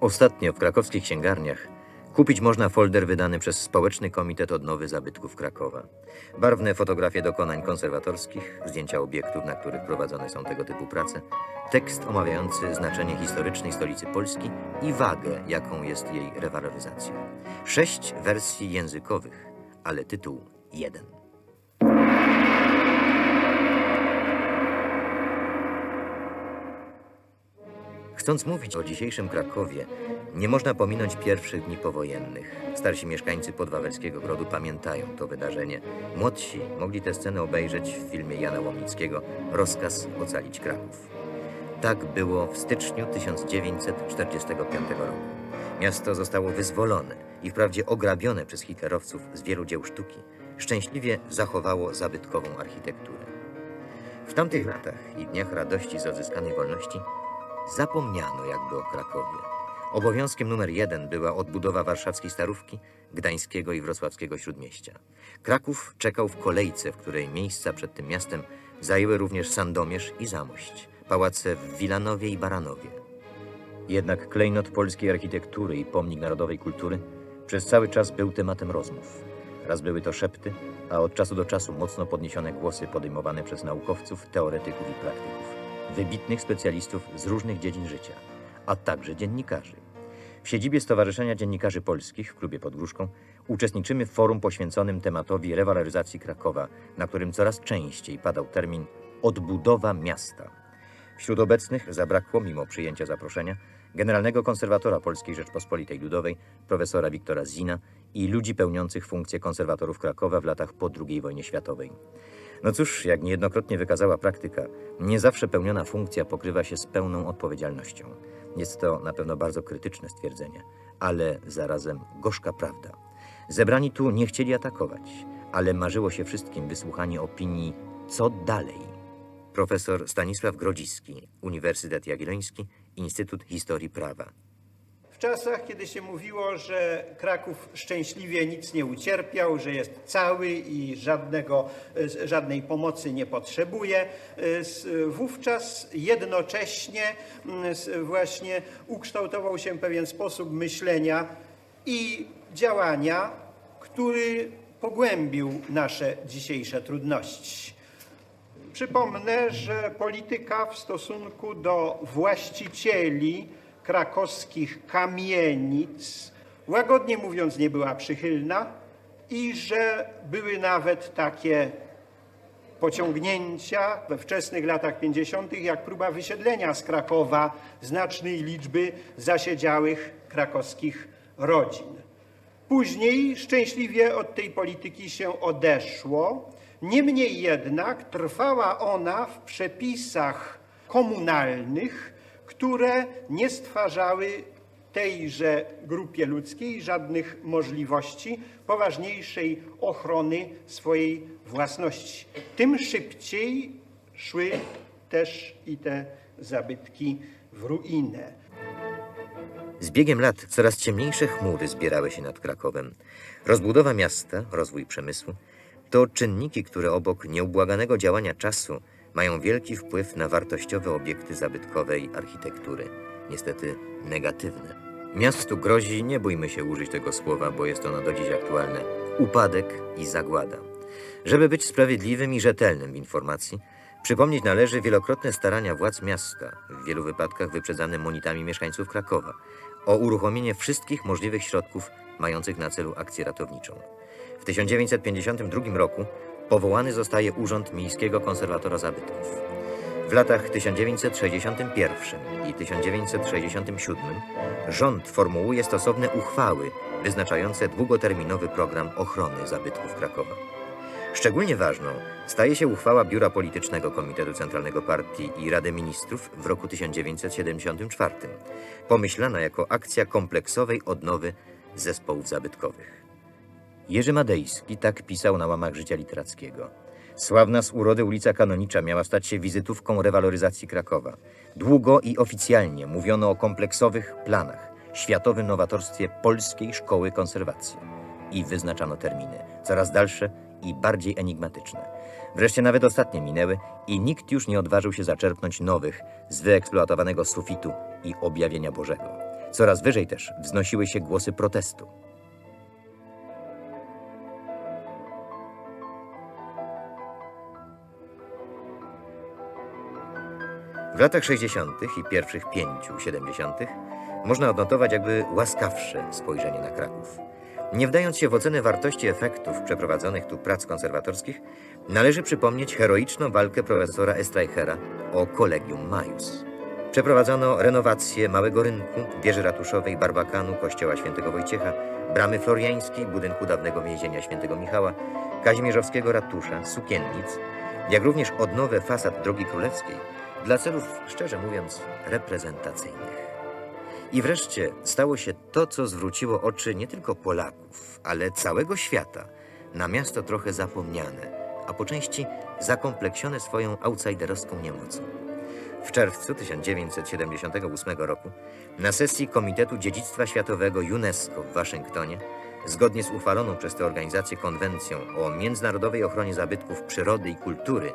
Ostatnio w krakowskich księgarniach kupić można folder wydany przez Społeczny Komitet Odnowy Zabytków Krakowa. Barwne fotografie dokonań konserwatorskich, zdjęcia obiektów, na których prowadzone są tego typu prace, tekst omawiający znaczenie historycznej stolicy Polski i wagę, jaką jest jej rewaloryzacja. Sześć wersji językowych, ale tytuł jeden. Chcąc mówić o dzisiejszym Krakowie, nie można pominąć pierwszych dni powojennych. Starsi mieszkańcy podwawelskiego grodu pamiętają to wydarzenie. Młodsi mogli tę scenę obejrzeć w filmie Jana Łomnickiego Rozkaz ocalić Kraków. Tak było w styczniu 1945 roku. Miasto zostało wyzwolone i wprawdzie ograbione przez hitlerowców z wielu dzieł sztuki, szczęśliwie zachowało zabytkową architekturę. W tamtych latach i dniach radości z odzyskanej wolności zapomniano jakby o Krakowie. Obowiązkiem numer jeden była odbudowa warszawskiej Starówki, Gdańskiego i Wrocławskiego Śródmieścia. Kraków czekał w kolejce, w której miejsca przed tym miastem zajęły również Sandomierz i Zamość, pałace w Wilanowie i Baranowie. Jednak klejnot polskiej architektury i pomnik narodowej kultury przez cały czas był tematem rozmów. Raz były to szepty, a od czasu do czasu mocno podniesione głosy podejmowane przez naukowców, teoretyków i praktyków, wybitnych specjalistów z różnych dziedzin życia, a także dziennikarzy. W siedzibie Stowarzyszenia Dziennikarzy Polskich w klubie pod Gruszką uczestniczymy w forum poświęconym tematowi rewaloryzacji Krakowa, na którym coraz częściej padał termin odbudowa miasta. Wśród obecnych zabrakło, mimo przyjęcia zaproszenia, generalnego konserwatora Polskiej Rzeczpospolitej Ludowej, profesora Wiktora Zina i ludzi pełniących funkcję konserwatorów Krakowa w latach po II wojnie światowej. No cóż, jak niejednokrotnie wykazała praktyka, nie zawsze pełniona funkcja pokrywa się z pełną odpowiedzialnością. Jest to na pewno bardzo krytyczne stwierdzenie, ale zarazem gorzka prawda. Zebrani tu nie chcieli atakować, ale marzyło się wszystkim wysłuchanie opinii, co dalej. Profesor Stanisław Grodziski, Uniwersytet Jagielloński, Instytut Historii Prawa. W czasach, kiedy się mówiło, że Kraków szczęśliwie nic nie ucierpiał, że jest cały i żadnego, żadnej pomocy nie potrzebuje, wówczas jednocześnie mm, właśnie ukształtował się pewien sposób myślenia i działania, który pogłębił nasze dzisiejsze trudności. Przypomnę, że polityka w stosunku do właścicieli krakowskich kamienic, łagodnie mówiąc, nie była przychylna i że były nawet takie pociągnięcia we wczesnych latach 50., jak próba wysiedlenia z Krakowa znacznej liczby zasiedziałych krakowskich rodzin. Później szczęśliwie od tej polityki się odeszło. Niemniej jednak trwała ona w przepisach komunalnych, które nie stwarzały tejże grupie ludzkiej żadnych możliwości poważniejszej ochrony swojej własności. Tym szybciej szły też i te zabytki w ruinę. Z biegiem lat coraz ciemniejsze chmury zbierały się nad Krakowem. Rozbudowa miasta, rozwój przemysłu to czynniki, które obok nieubłaganego działania czasu mają wielki wpływ na wartościowe obiekty zabytkowej architektury. Niestety negatywne. Miastu grozi, nie bójmy się użyć tego słowa, bo jest ono do dziś aktualne, upadek i zagłada. Żeby być sprawiedliwym i rzetelnym w informacji, przypomnieć należy wielokrotne starania władz miasta, w wielu wypadkach wyprzedzane monitami mieszkańców Krakowa, o uruchomienie wszystkich możliwych środków mających na celu akcję ratowniczą. W 1952 roku powołany zostaje Urząd Miejskiego Konserwatora Zabytków. W latach 1961 i 1967 rząd formułuje stosowne uchwały wyznaczające długoterminowy program ochrony zabytków Krakowa. Szczególnie ważną staje się uchwała Biura Politycznego Komitetu Centralnego Partii i Rady Ministrów w roku 1974, pomyślana jako akcja kompleksowej odnowy zespołów zabytkowych. Jerzy Madejski tak pisał na łamach życia literackiego. Sławna z urody ulica Kanonicza miała stać się wizytówką rewaloryzacji Krakowa. Długo i oficjalnie mówiono o kompleksowych planach, światowym nowatorstwie polskiej szkoły konserwacji. I wyznaczano terminy, coraz dalsze i bardziej enigmatyczne. Wreszcie nawet ostatnie minęły i nikt już nie odważył się zaczerpnąć nowych z wyeksploatowanego sufitu i objawienia Bożego. Coraz wyżej też wznosiły się głosy protestu. W latach 60. i pierwszych pięciu 70. można odnotować jakby łaskawsze spojrzenie na Kraków. Nie wdając się w ocenę wartości efektów przeprowadzonych tu prac konserwatorskich, należy przypomnieć heroiczną walkę profesora Estreichera o Collegium Maius. Przeprowadzono renowację Małego Rynku, wieży ratuszowej, barbakanu, kościoła świętego Wojciecha, bramy floriańskiej, budynku dawnego więzienia świętego Michała, kazimierzowskiego ratusza, sukiennic, jak również odnowę fasad Drogi Królewskiej dla celów, szczerze mówiąc, reprezentacyjnych. I wreszcie stało się to, co zwróciło oczy nie tylko Polaków, ale całego świata na miasto trochę zapomniane, a po części zakompleksione swoją outsiderowską niemocą. W czerwcu 1978 roku na sesji Komitetu Dziedzictwa Światowego UNESCO w Waszyngtonie, zgodnie z uchwaloną przez tę organizację konwencją o międzynarodowej ochronie zabytków przyrody i kultury,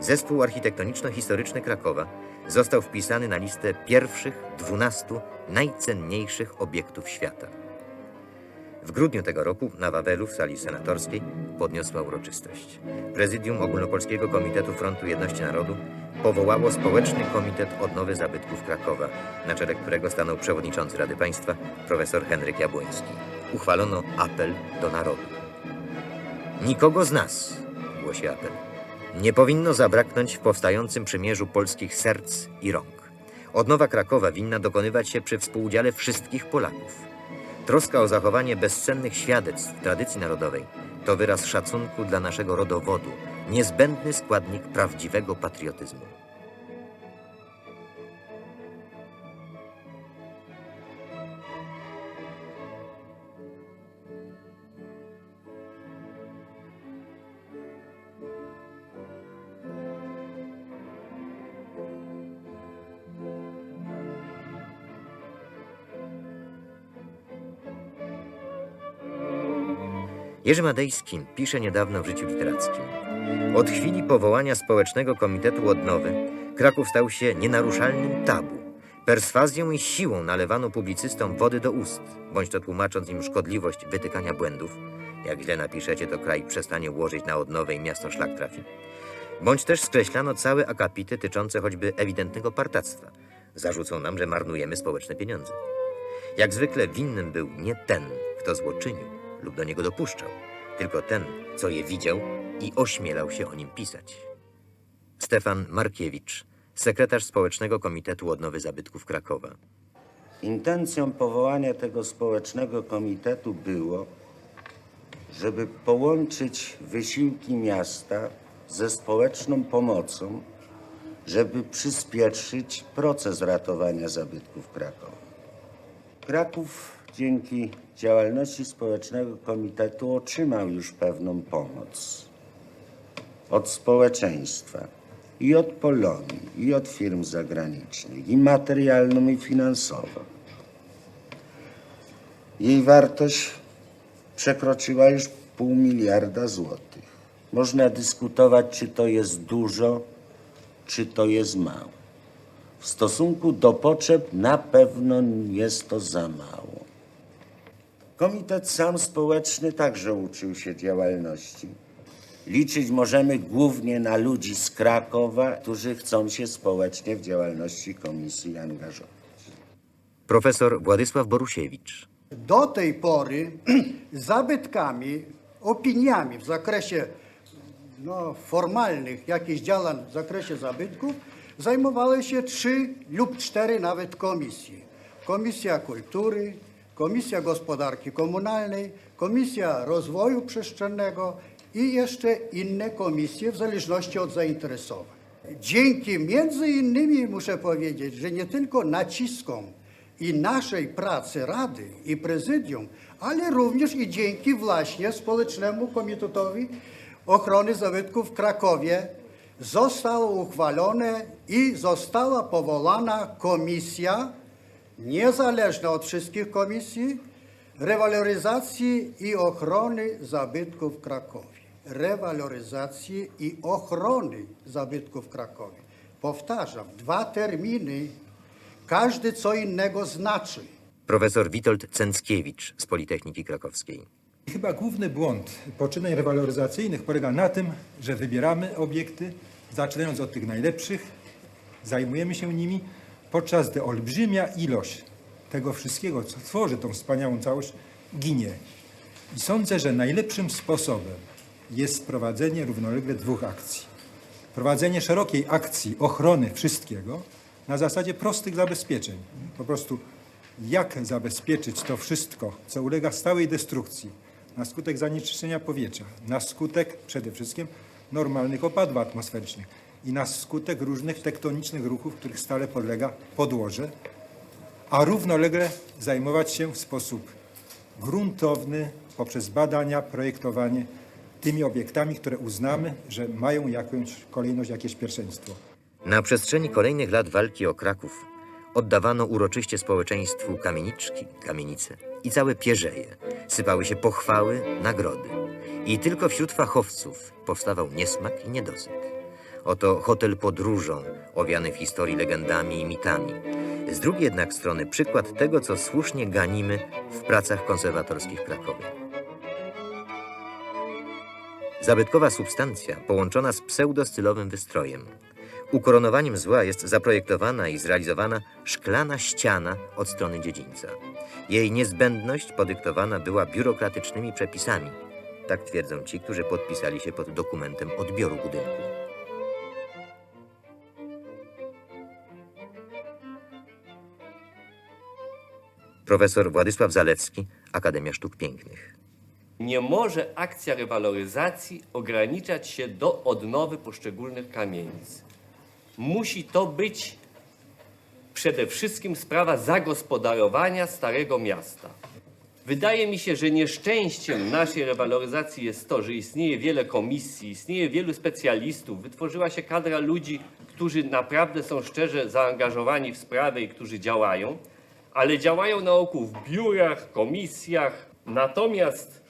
zespół architektoniczno-historyczny Krakowa został wpisany na listę pierwszych 12 najcenniejszych obiektów świata. W grudniu tego roku na Wawelu w sali senatorskiej podniosła uroczystość. Prezydium Ogólnopolskiego Komitetu Frontu Jedności Narodu powołało Społeczny Komitet Odnowy Zabytków Krakowa, na czele którego stanął przewodniczący Rady Państwa profesor Henryk Jabłoński. Uchwalono apel do narodu. Nikogo z nas, głosi apel, nie powinno zabraknąć w powstającym przymierzu polskich serc i rąk. Odnowa Krakowa winna dokonywać się przy współudziale wszystkich Polaków. Troska o zachowanie bezcennych świadectw tradycji narodowej to wyraz szacunku dla naszego rodowodu, niezbędny składnik prawdziwego patriotyzmu. Jerzy Madejski pisze niedawno w życiu literackim. Od chwili powołania Społecznego Komitetu Odnowy Kraków stał się nienaruszalnym tabu. Perswazją i siłą nalewano publicystom wody do ust, bądź to tłumacząc im szkodliwość wytykania błędów. Jak źle napiszecie, to kraj przestanie łożyć na odnowę i miasto szlak trafi. Bądź też skreślano całe akapity tyczące choćby ewidentnego partactwa. Zarzucą nam, że marnujemy społeczne pieniądze. Jak zwykle winnym był nie ten, kto zło czynił lub do niego dopuszczał, tylko ten, co je widział i ośmielał się o nim pisać. Stefan Markiewicz, sekretarz Społecznego Komitetu Odnowy Zabytków Krakowa. Intencją powołania tego społecznego komitetu było, żeby połączyć wysiłki miasta ze społeczną pomocą, żeby przyspieszyć proces ratowania zabytków Krakowa. Kraków dzięki działalności społecznego komitetu otrzymał już pewną pomoc od społeczeństwa i od Polonii, i od firm zagranicznych, i materialną, i finansową. Jej wartość przekroczyła już pół miliarda złotych. Można dyskutować, czy to jest dużo, czy to jest mało. W stosunku do potrzeb na pewno jest to za mało. Komitet sam społeczny także uczył się działalności. Liczyć możemy głównie na ludzi z Krakowa, którzy chcą się społecznie w działalności komisji angażować. Profesor Władysław Borusiewicz. Do tej pory zabytkami, opiniami w zakresie no, formalnych jakichś działań w zakresie zabytków zajmowały się trzy lub cztery nawet komisje. Komisja Kultury, Komisja Gospodarki Komunalnej, Komisja Rozwoju Przestrzennego i jeszcze inne komisje w zależności od zainteresowań. Dzięki między innymi muszę powiedzieć, że nie tylko naciskom i naszej pracy Rady i Prezydium, ale również i dzięki właśnie Społecznemu Komitetowi Ochrony Zabytków w Krakowie zostało uchwalone i została powołana komisja niezależna od wszystkich komisji rewaloryzacji i ochrony zabytków w Krakowie. Rewaloryzacji i ochrony zabytków w Krakowie. Powtarzam, dwa terminy, każdy co innego znaczy. Profesor Witold Cęckiewicz z Politechniki Krakowskiej. Chyba główny błąd poczynań rewaloryzacyjnych polega na tym, że wybieramy obiekty, zaczynając od tych najlepszych, zajmujemy się nimi, podczas gdy olbrzymia ilość tego wszystkiego, co tworzy tą wspaniałą całość, ginie. I sądzę, że najlepszym sposobem jest prowadzenie równolegle dwóch akcji. Prowadzenie szerokiej akcji ochrony wszystkiego na zasadzie prostych zabezpieczeń. Po prostu jak zabezpieczyć to wszystko, co ulega stałej destrukcji na skutek zanieczyszczenia powietrza, na skutek przede wszystkim normalnych opadów atmosferycznych i na skutek różnych tektonicznych ruchów, których stale podlega podłoże, a równolegle zajmować się w sposób gruntowny poprzez badania, projektowanie tymi obiektami, które uznamy, że mają jakąś kolejność, jakieś pierwszeństwo. Na przestrzeni kolejnych lat walki o Kraków oddawano uroczyście społeczeństwu kamieniczki, kamienice i całe pierzeje. Sypały się pochwały, nagrody. I tylko wśród fachowców powstawał niesmak i niedosyt. Oto hotel podróżą, owiany w historii legendami i mitami. Z drugiej jednak strony przykład tego, co słusznie ganimy w pracach konserwatorskich w Krakowie. Zabytkowa substancja połączona z pseudostylowym wystrojem. Ukoronowaniem zła jest zaprojektowana i zrealizowana szklana ściana od strony dziedzińca. Jej niezbędność podyktowana była biurokratycznymi przepisami. Tak twierdzą ci, którzy podpisali się pod dokumentem odbioru budynku. Profesor Władysław Zalewski, Akademia Sztuk Pięknych. Nie może akcja rewaloryzacji ograniczać się do odnowy poszczególnych kamienic. Musi to być przede wszystkim sprawa zagospodarowania Starego Miasta. Wydaje mi się, że nieszczęściem naszej rewaloryzacji jest to, że istnieje wiele komisji, istnieje wielu specjalistów, wytworzyła się kadra ludzi, którzy naprawdę są szczerze zaangażowani w sprawę i którzy działają, ale działają na oku w biurach, komisjach. Natomiast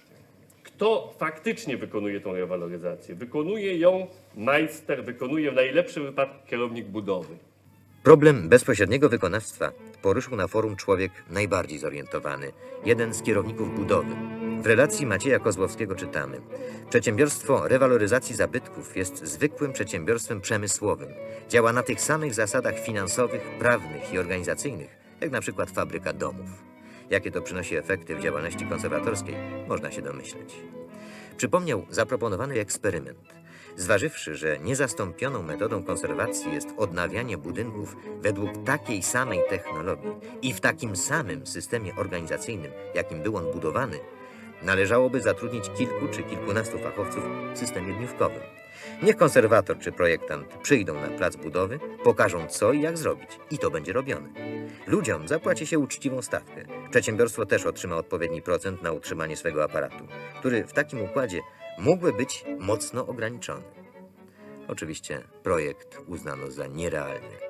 kto faktycznie wykonuje tą rewaloryzację? Wykonuje ją majster, wykonuje w najlepszym wypadku kierownik budowy. Problem bezpośredniego wykonawstwa poruszył na forum człowiek najbardziej zorientowany, jeden z kierowników budowy. W relacji Macieja Kozłowskiego czytamy: Przedsiębiorstwo rewaloryzacji zabytków jest zwykłym przedsiębiorstwem przemysłowym. Działa na tych samych zasadach finansowych, prawnych i organizacyjnych, jak na przykład fabryka domów. Jakie to przynosi efekty w działalności konserwatorskiej, można się domyśleć. Przypomniał zaproponowany eksperyment. Zważywszy, że niezastąpioną metodą konserwacji jest odnawianie budynków według takiej samej technologii i w takim samym systemie organizacyjnym, jakim był on budowany, należałoby zatrudnić kilku czy kilkunastu fachowców w systemie dniówkowym. Niech konserwator czy projektant przyjdą na plac budowy, pokażą co i jak zrobić i to będzie robione. Ludziom zapłaci się uczciwą stawkę. Przedsiębiorstwo też otrzyma odpowiedni procent na utrzymanie swego aparatu, który w takim układzie mógłby być mocno ograniczony. Oczywiście projekt uznano za nierealny.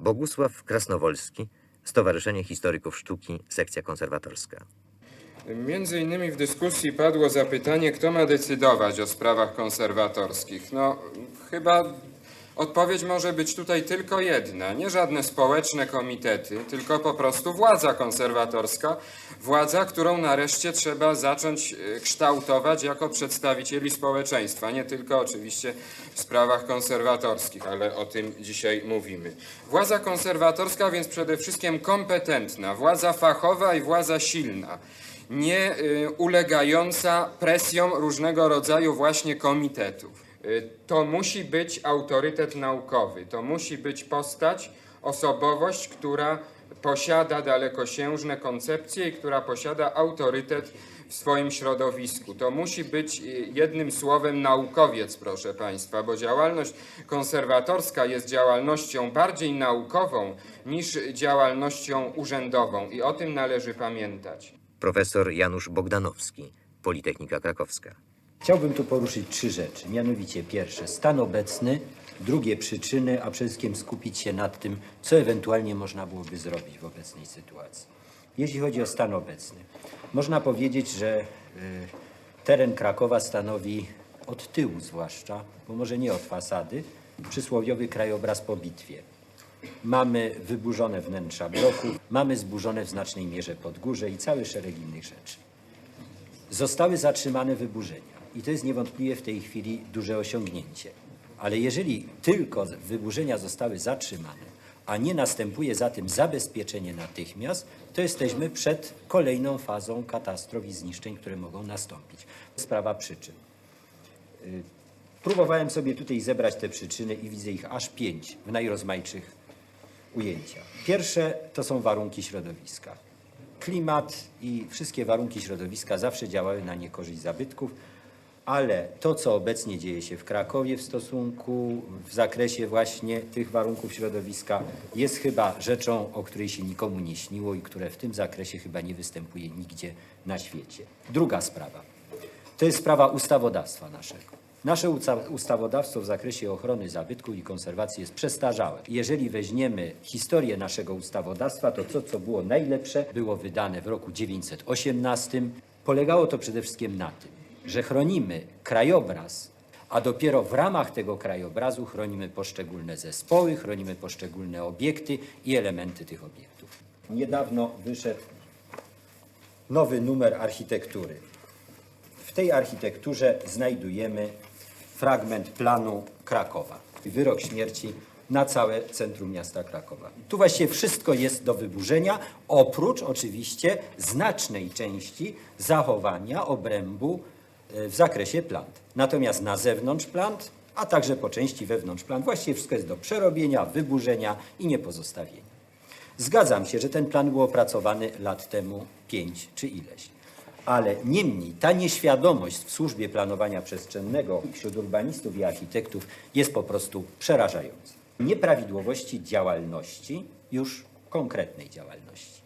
Bogusław Krasnowolski, Stowarzyszenie Historyków Sztuki, sekcja konserwatorska. Między innymi w dyskusji padło zapytanie, kto ma decydować o sprawach konserwatorskich. No, chyba odpowiedź może być tutaj tylko jedna. Nie żadne społeczne komitety, tylko po prostu władza konserwatorska. Władza, którą nareszcie trzeba zacząć e, kształtować jako przedstawicieli społeczeństwa. Nie tylko oczywiście w sprawach konserwatorskich, ale o tym dzisiaj mówimy. Władza konserwatorska więc przede wszystkim kompetentna, władza fachowa i władza silna nie y, ulegająca presjom różnego rodzaju właśnie komitetów. Y, To musi być autorytet naukowy, to musi być postać, osobowość, która posiada dalekosiężne koncepcje i która posiada autorytet w swoim środowisku. To musi być y, jednym słowem naukowiec, proszę Państwa, bo działalność konserwatorska jest działalnością bardziej naukową niż działalnością urzędową i o tym należy pamiętać. Profesor Janusz Bogdanowski, Politechnika Krakowska. Chciałbym tu poruszyć trzy rzeczy. Mianowicie pierwsze stan obecny, drugie przyczyny, a przede wszystkim skupić się nad tym, co ewentualnie można byłoby zrobić w obecnej sytuacji. Jeśli chodzi o stan obecny, można powiedzieć, że y, teren Krakowa stanowi od tyłu zwłaszcza, bo może nie od fasady, przysłowiowy krajobraz po bitwie. Mamy wyburzone wnętrza bloku, mamy zburzone w znacznej mierze podgórze i cały szereg innych rzeczy. Zostały zatrzymane wyburzenia i to jest niewątpliwie w tej chwili duże osiągnięcie. Ale jeżeli tylko wyburzenia zostały zatrzymane, a nie następuje za tym zabezpieczenie natychmiast, to jesteśmy przed kolejną fazą katastrof i zniszczeń, które mogą nastąpić. Sprawa przyczyn. Y, Próbowałem sobie tutaj zebrać te przyczyny i widzę ich aż pięć w najrozmaitszych ujęciach. Pierwsze to są warunki środowiska. Klimat i wszystkie warunki środowiska zawsze działały na niekorzyść zabytków, ale to, co obecnie dzieje się w Krakowie w stosunku, w zakresie właśnie tych warunków środowiska, jest chyba rzeczą, o której się nikomu nie śniło i które w tym zakresie chyba nie występuje nigdzie na świecie. Druga sprawa. To jest sprawa ustawodawstwa naszego. Nasze ustawodawstwo w zakresie ochrony zabytków i konserwacji jest przestarzałe. Jeżeli weźmiemy historię naszego ustawodawstwa, to to, co było najlepsze, było wydane w roku 918. Polegało to przede wszystkim na tym, że chronimy krajobraz, a dopiero w ramach tego krajobrazu chronimy poszczególne zespoły, chronimy poszczególne obiekty i elementy tych obiektów. Niedawno wyszedł nowy numer architektury. W tej architekturze znajdujemy fragment planu Krakowa. Wyrok śmierci na całe centrum miasta Krakowa. Tu właściwie wszystko jest do wyburzenia, oprócz oczywiście znacznej części zachowania obrębu w zakresie plant. Natomiast na zewnątrz plant, a także po części wewnątrz plant, właściwie wszystko jest do przerobienia, wyburzenia i niepozostawienia. Zgadzam się, że ten plan był opracowany lat temu pięć czy ileś. Ale niemniej ta nieświadomość w służbie planowania przestrzennego wśród urbanistów i architektów jest po prostu przerażająca. Nieprawidłowości działalności, już konkretnej działalności.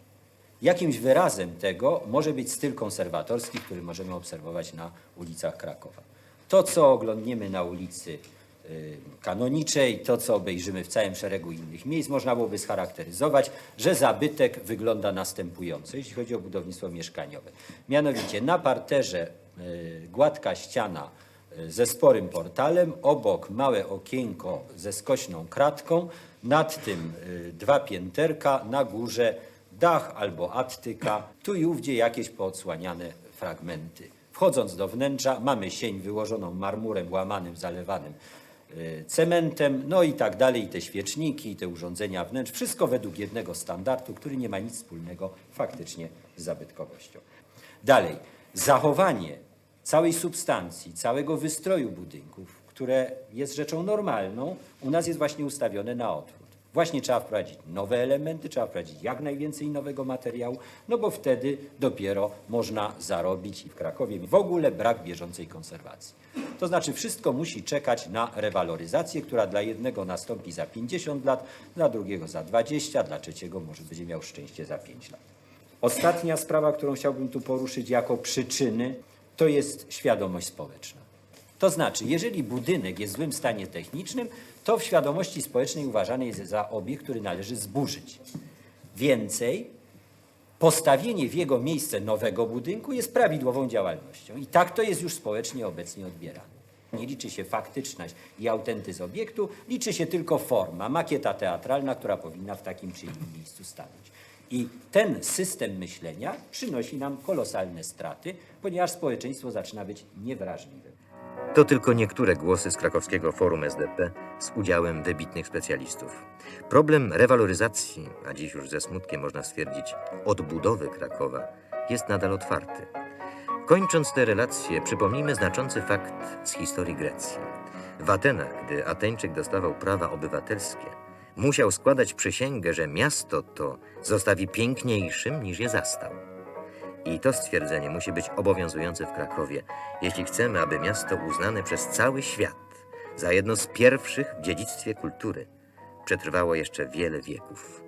Jakimś wyrazem tego może być styl konserwatorski, który możemy obserwować na ulicach Krakowa. To, co oglądniemy na ulicy y, Kanoniczej, to, co obejrzymy w całym szeregu innych miejsc, można byłoby scharakteryzować, że zabytek wygląda następująco, jeśli chodzi o budownictwo mieszkaniowe. Mianowicie na parterze y, gładka ściana y, ze sporym portalem, obok małe okienko ze skośną kratką, nad tym dwa pięterka, na górze dach albo attyka, tu i ówdzie jakieś poodsłaniane fragmenty. Wchodząc do wnętrza mamy sień wyłożoną marmurem łamanym, zalewanym y, cementem, no i tak dalej, i te świeczniki, i te urządzenia wnętrz, wszystko według jednego standardu, który nie ma nic wspólnego faktycznie z zabytkowością. Dalej, zachowanie całej substancji, całego wystroju budynków, które jest rzeczą normalną, u nas jest właśnie ustawione na odwrót. Właśnie trzeba wprowadzić nowe elementy, trzeba wprowadzić jak najwięcej nowego materiału, no bo wtedy dopiero można zarobić i w Krakowie w ogóle brak bieżącej konserwacji. To znaczy wszystko musi czekać na rewaloryzację, która dla jednego nastąpi za 50 lat, dla drugiego za 20, dla trzeciego może będzie miał szczęście za 5 lat. Ostatnia sprawa, którą chciałbym tu poruszyć jako przyczyny, to jest świadomość społeczna. To znaczy, jeżeli budynek jest w złym stanie technicznym, to w świadomości społecznej uważany jest za obiekt, który należy zburzyć. Więcej, postawienie w jego miejsce nowego budynku jest prawidłową działalnością. I tak to jest już społecznie obecnie odbierane. Nie liczy się faktyczność i autentyzm obiektu, liczy się tylko forma, makieta teatralna, która powinna w takim czy innym miejscu stanąć. I ten system myślenia przynosi nam kolosalne straty, ponieważ społeczeństwo zaczyna być niewrażliwe. To tylko niektóre głosy z krakowskiego forum SDP z udziałem wybitnych specjalistów. Problem rewaloryzacji, a dziś już ze smutkiem można stwierdzić odbudowy Krakowa, jest nadal otwarty. Kończąc te relacje, przypomnijmy znaczący fakt z historii Grecji. W Atenach, gdy Ateńczyk dostawał prawa obywatelskie, musiał składać przysięgę, że miasto to zostawi piękniejszym niż je zastał. I to stwierdzenie musi być obowiązujące w Krakowie, jeśli chcemy, aby miasto uznane przez cały świat za jedno z pierwszych w dziedzictwie kultury przetrwało jeszcze wiele wieków.